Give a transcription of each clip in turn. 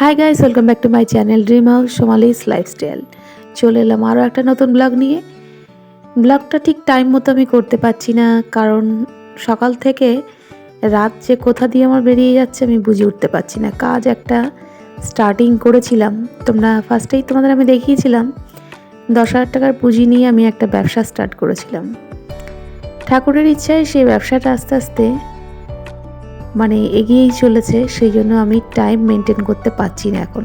Hi guys welcome back to my channel dream house Somali's lifestyle চলে এলাম আরও একটা নতুন ব্লগ নিয়ে। ব্লগটা ঠিক টাইম মতো আমি করতে পারছি না, কারণ সকাল থেকে রাত যে কোথা দিয়ে আমার বেরিয়ে যাচ্ছে আমি বুঝে উঠতে পারছি না। কাজ একটা স্টার্টিং করেছিলাম। তোমরা ফার্স্টেই তোমাদের আমি দেখিয়েছিলাম, দশ হাজার টাকার পুঁজি নিয়ে আমি একটা ব্যবসা স্টার্ট করেছিলাম। ঠাকুরের ইচ্ছায় সেই ব্যবসাটা আস্তে আস্তে মানে এগিয়েই চলেছে, সেই জন্য আমি টাইম মেনটেন করতে পারছি না এখন।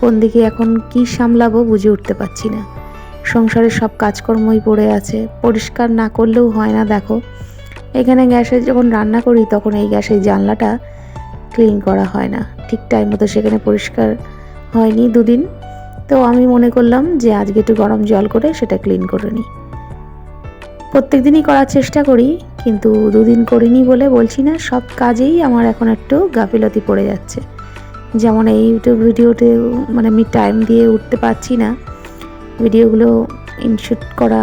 কোন দিকে এখন কি সামলাবো বুঝে উঠতে পারছি না। সংসারের সব কাজকর্মই পড়ে আছে, পরিষ্কার না করলেও হয় না, দেখো। এখানে গ্যাসে যখন রান্না করি, তখন এই গ্যাসের জানলাটা ক্লিন করা হয় না। ঠিক টাইম মতো সেখানে পরিষ্কার হয়নি দুদিন। তো আমি মনে করলাম যে আজকে একটু গরম জল করে সেটা ক্লিন করে নিই। প্রত্যেক দিনই করার চেষ্টা করি কিন্তু দুদিন করিনি বলে বলছি না, সব কাজেই আমার এখন একটু গাফিলতি পড়ে যাচ্ছে। যেমন এই ইউটিউব ভিডিওতে মানে আমি টাইম দিয়ে উঠতে পারছি না। ভিডিওগুলো ইনশুট করা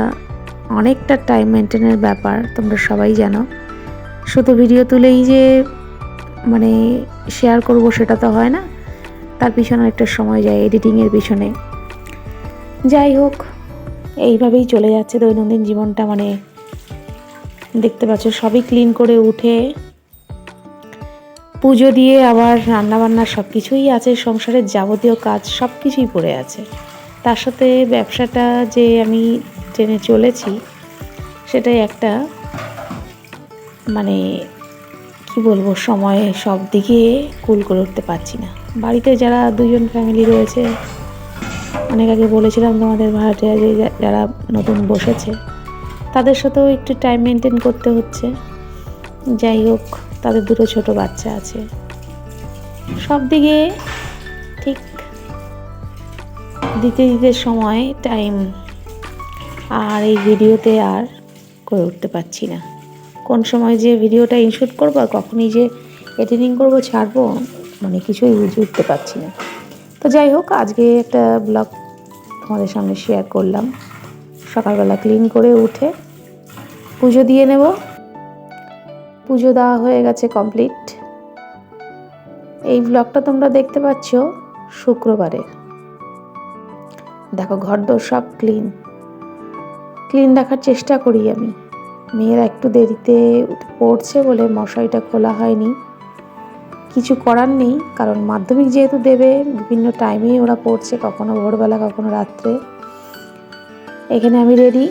অনেকটা টাইম মেনটেনের ব্যাপার, তোমরা সবাই জানো। শুধু ভিডিও তুলেই যে মানে শেয়ার করব সেটা তো হয় না, তার পিছনে একটা সময় যায় এডিটিংয়ের পিছনে। যাই হোক, এইভাবেই চলে যাচ্ছে দৈনন্দিন জীবনটা মানে দেখতে পাচ্ছ, সবই ক্লিন করে উঠে পুজো দিয়ে আবার রান্নাবান্না সব কিছুই আছে, সংসারের যাবতীয় কাজ সব কিছুই পড়ে আছে। তার সাথে ব্যবসাটা যে আমি টেনে চলেছি, সেটাই একটা মানে কি বলব, সময়ে সব দিকে কুল করে উঠতে পারছি না। বাড়িতে যারা দুজন ফ্যামিলি রয়েছে, অনেক আগে বলেছিলাম তোমাদের ভাড়াটিয়া যে যারা নতুন বসেছে তাদের সাথেও একটু টাইম মেনটেন করতে হচ্ছে। যাই হোক, তাদের দুটো ছোট বাচ্চা আছে। সব দিকে ঠিক দিতে দিতে সময় টাইম আর এই ভিডিওতে আর করে উঠতে পারছি না। কোন সময় যে ভিডিওটা ইনশুট করব আর কখনই যে এডিটিং করব, ছাড়বো মানে কিছুই বুঝে উঠতে পারছি না। তো যাই হোক, আজকে একটা ব্লগ তোমাদের সামনে শেয়ার করলাম। সকালবেলা ক্লিন করে উঠে পুজো দিয়ে নেব। পুজো দেওয়া হয়ে গেছে কমপ্লিট। এই ব্লগটা তোমরা দেখতে পাচ্ছ শুক্রবারে। দেখো, ঘরদোর সব ক্লিন। ক্লিন রাখার চেষ্টা করি আমি। মেয়েরা একটু দেরিতে পড়ছে বলে মশারিটা খোলা হয়নি। কিছু করার নেই, কারণ মাধ্যমিক যেহেতু দেবে, বিভিন্ন টাইমেই ওরা পড়ছে, কখনো ভোরবেলা, কখনো রাত্রে। এখানে আমি রেডি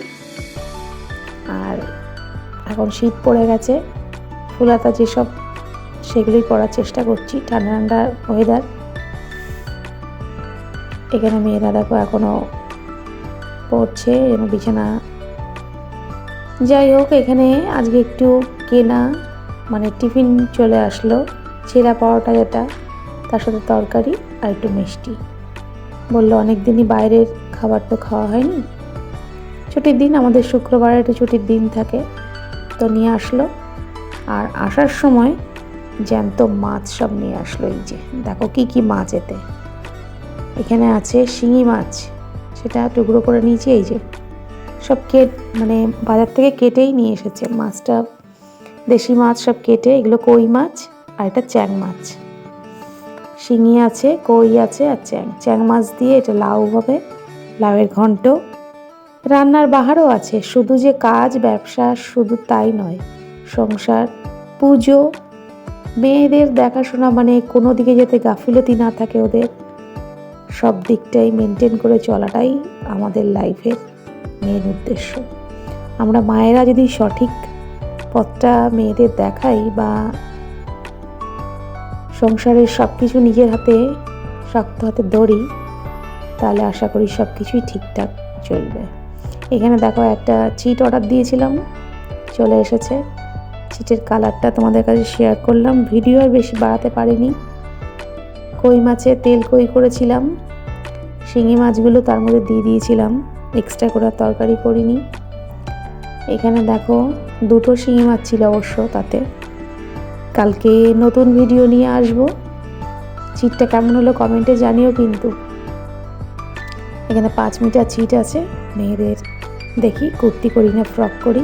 এখন শীত পড়ে গেছে। ফুলাতা যেসব, সেগুলোই করার চেষ্টা করছি, ঠান্ডা ঠান্ডা ওয়েদার এখানে মেয়েরা দেখো এখনও পড়ছে, যেন বিছানা। যাই হোক, এখানে আজকে একটু কেনা মানে টিফিন চলে আসলো, ছেঁড়া পরোটা যেটা, তার সাথে তরকারি আর একটু মিষ্টি। বলল অনেক দিনই বাইরের খাবার তো খাওয়া হয়নি। ছুটির দিন, আমাদের শুক্রবার একটা ছুটির দিন থাকে। নিয়ে আসলো। আর আসার সময় জ্যান্ত মাছ সব নিয়ে আসলো এই যে। দেখো কি কি মাছ এতে। এখানে আছে শিঙি মাছ। সেটা টুকরো করে নিয়েছি, এই যে। সব কেট মানে বাজার থেকে কেটেই নিয়ে এসেছে। মাছটা দেশি মাছ সব কেটে, এগুলো কই মাছ আর এটা চ্যাং মাছ। শিঙি আছে, কই আছে আর চ্যাং। চ্যাং মাছ দিয়ে এটা লাউ হবে, লাউয়ের ঘন্ট। রান্নার বাহারও আছে, শুধু যে কাজ, ব্যবসা শুধু তাই নয়। সংসার, পুজো, মেয়েদের দেখাশোনা মানে কোনো দিকে যাতে গাফিলতি না থাকে ওদের। সব দিকটাই মেনটেন করে চলাটাই আমাদের লাইফের মেন উদ্দেশ্য। আমরা মায়েরা যদি সঠিক পথটা মেয়েদের দেখাই বা সংসারের সব কিছু নিজের হাতে, শক্ত হাতে ধরি, তাহলে আশা করি সব কিছুই ঠিকঠাক চলবে। এখানে দেখো একটা চিট অর্ডার দিয়েছিলাম, চলে এসেছে। চিটের কালারটা তোমাদের কাছে শেয়ার করলাম। ভিডিও আর বেশি বাড়াতে পারিনি। কই মাছে তেল কই করেছিলাম, শিঙি মাছগুলো তার মধ্যে দিয়ে দিয়েছিলাম। এক্সট্রা করে তরকারি করিনি। এখানে দেখো দুটো শিঙি মাছ ছিল অবশ্য তাতে। কালকে নতুন ভিডিও নিয়ে আসব। চিটটা কেমন হলো কমেন্টে জানিও কিন্তু। এখানে পাঁচ মিটার ছিট আছে মেয়েদের দেখি কুর্তি করি না ফ্রক করি